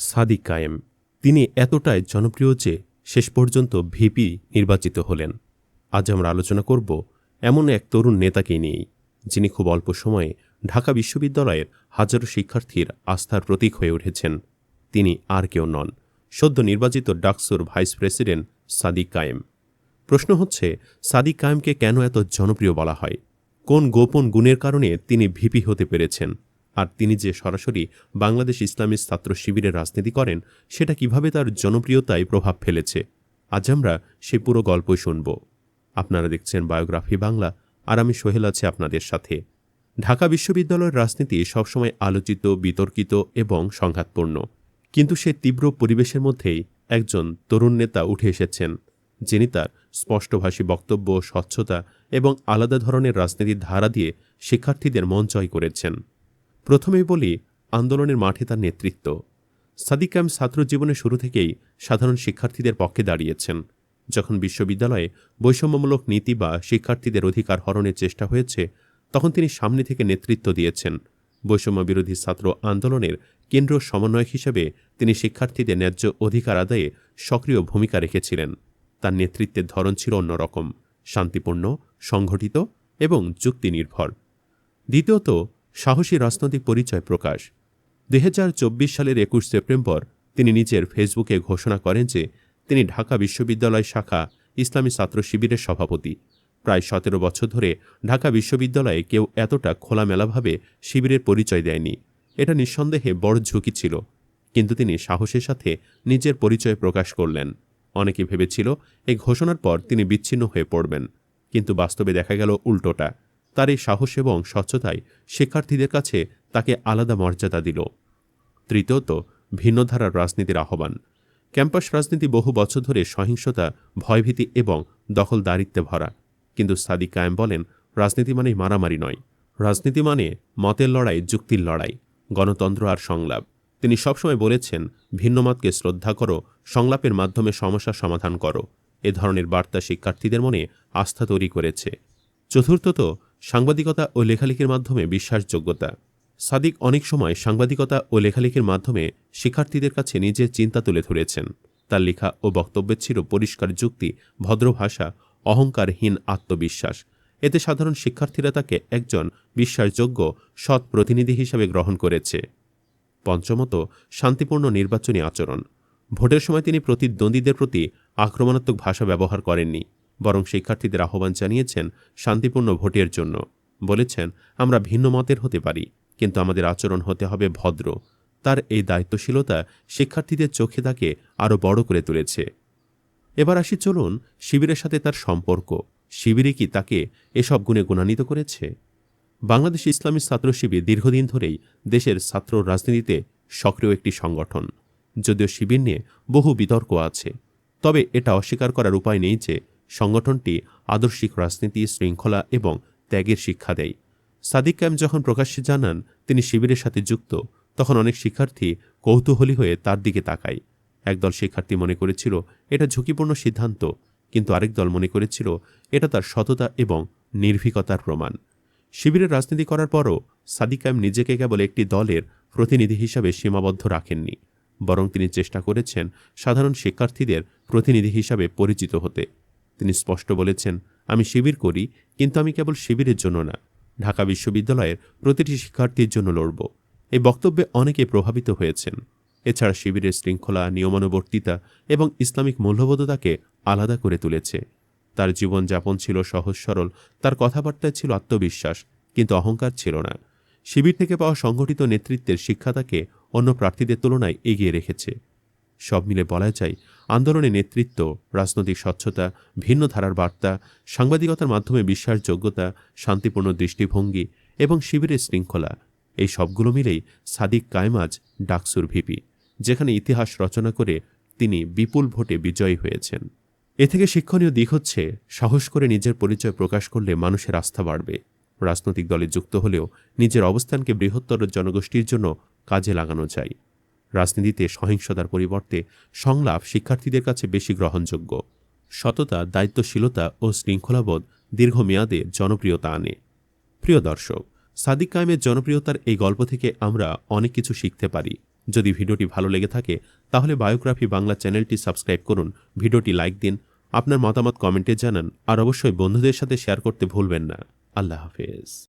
সাদিক কায়েম। তিনি এতটাই জনপ্রিয় যে শেষ পর্যন্ত ভিপি নির্বাচিত হলেন। আজ আমরা আলোচনা করব এমন এক তরুণ নেতাকে নিয়েই, যিনি খুব অল্প সময়ে ঢাকা বিশ্ববিদ্যালয়ের হাজারো শিক্ষার্থীর আস্থার প্রতীক হয়ে উঠেছেন। তিনি আর কেউ নন, সদ্য নির্বাচিত ডাকসুর ভাইস প্রেসিডেন্ট সাদিক কায়েম। প্রশ্ন হচ্ছে, সাদিক কায়েমকে কেন এত জনপ্রিয় বলা হয়? কোন গোপন গুণের কারণে তিনি ভিপি হতে পেরেছেন? আর তিনি যে সরাসরি বাংলাদেশ ইসলামী ছাত্র শিবিরের রাজনীতি করেন, সেটা কীভাবে তার জনপ্রিয়তায় প্রভাব ফেলেছে? আজ আমরা সে পুরো গল্পই শুনব। আপনারা দেখছেন বায়োগ্রাফি বাংলা, আর আমি সোহেল আছি আপনাদের সাথে। ঢাকা বিশ্ববিদ্যালয়ের রাজনীতি সবসময় আলোচিত, বিতর্কিত এবং সংঘাতপূর্ণ। কিন্তু সে তীব্র পরিবেশের মধ্যেই একজন তরুণ নেতা উঠে এসেছেন, যিনি তার স্পষ্টভাষী বক্তব্য, স্বচ্ছতা এবং আলাদা ধরনের রাজনীতির ধারা দিয়ে শিক্ষার্থীদের মন জয় করেছেন। প্রথমেই বলি, আন্দোলনের মাঠে তার নেতৃত্ব। সাদিক কায়েম ছাত্র জীবনের শুরু থেকেই সাধারণ শিক্ষার্থীদের পক্ষে দাঁড়িয়েছেন। যখন বিশ্ববিদ্যালয়ে বৈষম্যমূলক নীতি বা শিক্ষার্থীদের অধিকার হরণের চেষ্টা হয়েছে, তখন তিনি সামনে থেকে নেতৃত্ব দিয়েছেন। বৈষম্য বিরোধী ছাত্র আন্দোলনের কেন্দ্র সমন্বয়ক হিসেবে তিনি শিক্ষার্থীদের ন্যায্য অধিকার আদায়ে সক্রিয় ভূমিকা রেখেছিলেন। তার নেতৃত্বের ধরন ছিল অন্যরকম, শান্তিপূর্ণ, সংগঠিত এবং যুক্তিনির্ভর। দ্বিতীয়ত সাহসী রাজনৈতিক পরিচয় প্রকাশ। দুই হাজার চব্বিশ সালের একুশ সেপ্টেম্বর তিনি নিজের ফেসবুকে ঘোষণা করেন যে, তিনি ঢাকা বিশ্ববিদ্যালয় শাখা ইসলামী ছাত্র শিবিরের সভাপতি। প্রায় সতেরো বছর ধরে ঢাকা বিশ্ববিদ্যালয়ে কেউ এতটা খোলামেলাভাবে শিবিরের পরিচয় দেয়নি। এটা নিঃসন্দেহে বড় ঝুঁকি ছিল। কিন্তু তিনি সাহসের সাথে নিজের পরিচয় প্রকাশ করলেন। অনেকে ভেবেছিল এই ঘোষণার পর তিনি বিচ্ছিন্ন হয়ে পড়বেন। কিন্তু বাস্তবে দেখা গেল উল্টোটা। তার এই সাহস এবং স্বচ্ছতায় শিক্ষার্থীদের কাছে তাকে আলাদা মর্যাদা দিল। তৃতীয়ত, ভিন্নধারার রাজনীতির আহ্বান। ক্যাম্পাস রাজনীতি বহু বছর ধরে সহিংসতা, ভয়ভীতি এবং দখলদারিত্বে ভরা। কিন্তু সাদিক কায়েম বলেন, রাজনীতি মানেই মারামারি নয়। রাজনীতি মানে মতের লড়াই, যুক্তির লড়াই, গণতন্ত্র আর সংলাপ। তিনি সবসময় বলেছেন, ভিন্নমতকে শ্রদ্ধা করো, সংলাপের মাধ্যমে সমস্যা সমাধান করো। এ ধরনের বার্তা শিক্ষার্থীদের মনে আস্থা তৈরি করেছে। চতুর্থত সাংবাদিকতা ও লেখালেখির মাধ্যমে বিশ্বাসযোগ্যতা। সাদিক অনেক সময় সাংবাদিকতা ও লেখালেখির মাধ্যমে শিক্ষার্থীদের কাছে নিজের চিন্তা তুলে ধরেছেন। তার লেখা ও বক্তব্যের ছিল পরিষ্কার যুক্তি, ভদ্র ভাষা, অহংকারহীন আত্মবিশ্বাস। এতে সাধারণ শিক্ষার্থীরা তাকে একজন বিশ্বাসযোগ্য, সৎ প্রতিনিধি হিসেবে গ্রহণ করেছে। পঞ্চমত, শান্তিপূর্ণ নির্বাচনী আচরণ। ভোটের সময় তিনি প্রতিদ্বন্দ্বীদের প্রতি আক্রমণাত্মক ভাষা ব্যবহার করেননি। বরং শিক্ষার্থীদের আহ্বান জানিয়েছেন শান্তিপূর্ণ ভোটের জন্য। বলেছেন, আমরা ভিন্ন মতের হতে পারি, কিন্তু আমাদের আচরণ হতে হবে ভদ্র। তার এই দায়িত্বশীলতা শিক্ষার্থীদের চোখে তাকে আরও বড় করে তুলেছে। এবার আসি চলুন শিবিরের সাথে তার সম্পর্ক। শিবিরে কি তাকে এসব গুণে গুণান্বিত করেছে? বাংলাদেশ ইসলামী ছাত্র শিবির দীর্ঘদিন ধরেই দেশের ছাত্র রাজনীতিতে সক্রিয় একটি সংগঠন। যদিও শিবির নিয়ে বহু বিতর্ক আছে, তবে এটা অস্বীকার করার উপায় নেই যে সংগঠনটি আদর্শিক রাজনীতি, শৃঙ্খলা এবং ত্যাগের শিক্ষা দেয়। সাদিক ক্যাম যখন প্রকাশ্যে জানান তিনি শিবিরের সাথে যুক্ত, তখন অনেক শিক্ষার্থী কৌতূহলী হয়ে তার দিকে তাকায়। একদল শিক্ষার্থী মনে করেছিল, এটা ঝুঁকিপূর্ণ সিদ্ধান্ত। কিন্তু আরেক দল মনে করেছিল, এটা তার সততা এবং নির্ভীকতার প্রমাণ। শিবিরের রাজনীতি করার পরও সাদিক কায়েম নিজেকে কেবল একটি দলের প্রতিনিধি হিসাবে সীমাবদ্ধ রাখেননি, বরং তিনি চেষ্টা করেছেন সাধারণ শিক্ষার্থীদের প্রতিনিধি হিসাবে পরিচিত হতে। তিনি স্পষ্ট বলেছেন, আমি শিবির করি, কিন্তু আমি কেবল শিবিরের জন্য না। ঢাকা বিশ্ববিদ্যালয়ের প্রতিটি শিক্ষার্থীর জন্য লড়ব। এই বক্তব্যে অনেকে প্রভাবিত হয়েছেন। এছাড়া শিবিরের শৃঙ্খলা, নিয়মানুবর্তিতা এবং ইসলামিক মূল্যবোধতাকে আলাদা করে তুলেছে। তার জীবনযাপন ছিল সহজ সরল, তার কথাবার্তায় ছিল আত্মবিশ্বাস, কিন্তু অহংকার ছিল না। শিবির থেকে পাওয়া সংগঠিত নেতৃত্বের শিক্ষা তাকে অন্য প্রার্থীদের তুলনায় এগিয়ে রেখেছে। সব মিলে বলা যায়, আন্দোলনে নেতৃত্ব, রাজনৈতিক স্বচ্ছতা, ভিন্ন ধারার বার্তা, সাংবাদিকতার মাধ্যমে বিশ্বাসযোগ্যতা, শান্তিপূর্ণ দৃষ্টিভঙ্গি এবং শিবিরের শৃঙ্খলা। এই সবগুলো মিলেই সাদিক কায়মাজ ডাকসুর ভিপি, যেখানে ইতিহাস রচনা করে তিনি বিপুল ভোটে বিজয়ী হয়েছেন। এ থেকে শিক্ষণীয় দিক হচ্ছে, সাহস করে নিজের পরিচয় প্রকাশ করলে মানুষের আস্থা বাড়বে। রাজনৈতিক দলে যুক্ত হলেও নিজের অবস্থানকে বৃহত্তর জনগোষ্ঠীর জন্য কাজে লাগানো যায়। রাজনীতিতে সহিংসতার পরিবর্তে সংলাপ শিক্ষার্থীদের কাছে বেশি গ্রহণযোগ্য। সততা, দায়িত্বশীলতা ও শৃঙ্খলাবোধ দীর্ঘমেয়াদে জনপ্রিয়তা আনে। প্রিয় দর্শক, সাদিক কায়েমের জনপ্রিয়তার এই গল্প থেকে আমরা অনেক কিছু শিখতে পারি। যদি ভিডিওটি ভালো লেগে থাকে, তাহলে বায়োগ্রাফি বাংলা চ্যানেলটি সাবস্ক্রাইব করুন, ভিডিওটি লাইক দিন, আপনার মতামত কমেন্টে জানান, আর অবশ্যই বন্ধুদের সাথে শেয়ার করতে ভুলবেন না। আল্লাহ হাফেজ।